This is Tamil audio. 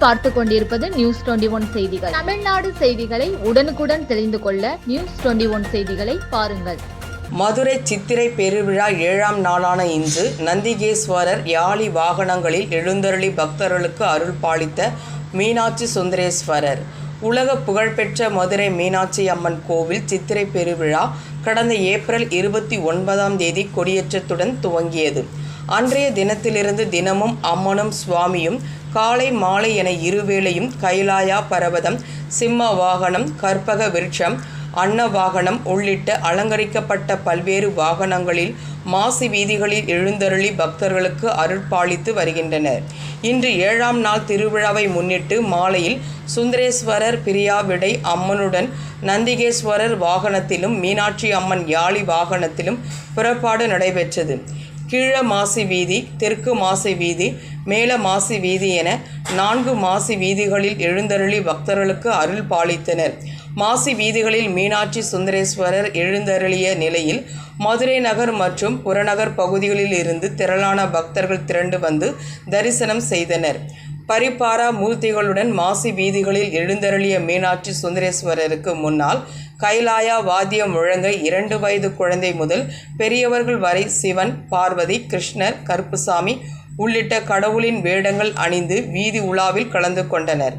நீங்கள் பார்த்து கொண்டிருப்பது நியூஸ் டுவெண்டி ஒன் செய்திகள். தமிழ்நாடு செய்திகளை உடனுக்குடன் தெரிந்து கொள்ள நியூஸ் டுவெண்டி ஒன் செய்திகளை பாருங்கள். மதுரை சித்திரை பெருவிழா ஏழாம் நாளான இன்று நந்திகேஸ்வரர் யாழி வாகனங்களில் எழுந்தருளி பக்தர்களுக்கு அருள் பாலித்த மீனாட்சி சுந்தரேஸ்வரர். உலக புகழ்பெற்ற மதுரை மீனாட்சி அம்மன் கோவில் சித்திரை பெருவிழா கடந்த ஏப்ரல் இருபத்தி ஒன்பதாம் தேதி கொடியேற்றத்துடன் துவங்கியது. அன்றைய தினத்திலிருந்து தினமும் அம்மனும் சுவாமியும் காலை மாலை என இருவேளையும் கைலாயா பர்வதம் சிம்ம வாகனம் கற்பக விருட்சம் அன்ன வாகனம் உள்ளிட்ட அலங்கரிக்கப்பட்ட பல்வேறு வாகனங்களில் மாசி வீதிகளில் எழுந்தருளி பக்தர்களுக்கு அருள்பாலித்து வருகின்றனர். இன்று ஏழாம் நாள் திருவிழாவை முன்னிட்டு மாலையில் சுந்தரேஸ்வரர் பிரியாவிடை அம்மனுடன் நந்திகேஸ்வரர் வாகனத்திலும் மீனாட்சி அம்மன் யாழி வாகனத்திலும் புறப்பாடு நடைபெற்றது. கீழ மாசி வீதி தெற்கு மாசி வீதி மேல மாசி வீதி என நான்கு மாசி வீதிகளில் எழுந்தருளி பக்தர்களுக்கு அருள் பாலித்தனர். மாசி வீதிகளில் மீனாட்சி சுந்தரேஸ்வரர் எழுந்தருளிய நிலையில் மதுரை நகர் மற்றும் புறநகர் பகுதிகளில் இருந்து திரளான பக்தர்கள் திரண்டு வந்து தரிசனம் செய்தனர். பரிபாரா மூர்த்திகளுடன் மாசி வீதிகளில் எழுந்தருளிய மீனாட்சி சுந்தரேஸ்வரருக்கு முன்னால் கைலாயா வாத்தியம் முழங்க இரண்டு வயது குழந்தை முதல் பெரியவர்கள் வரை சிவன் பார்வதி கிருஷ்ணர் கருப்புசாமி உள்ளிட்ட கடவுளின் வேடங்கள் அணிந்து வீதி உலாவில் கலந்து கொண்டனர்.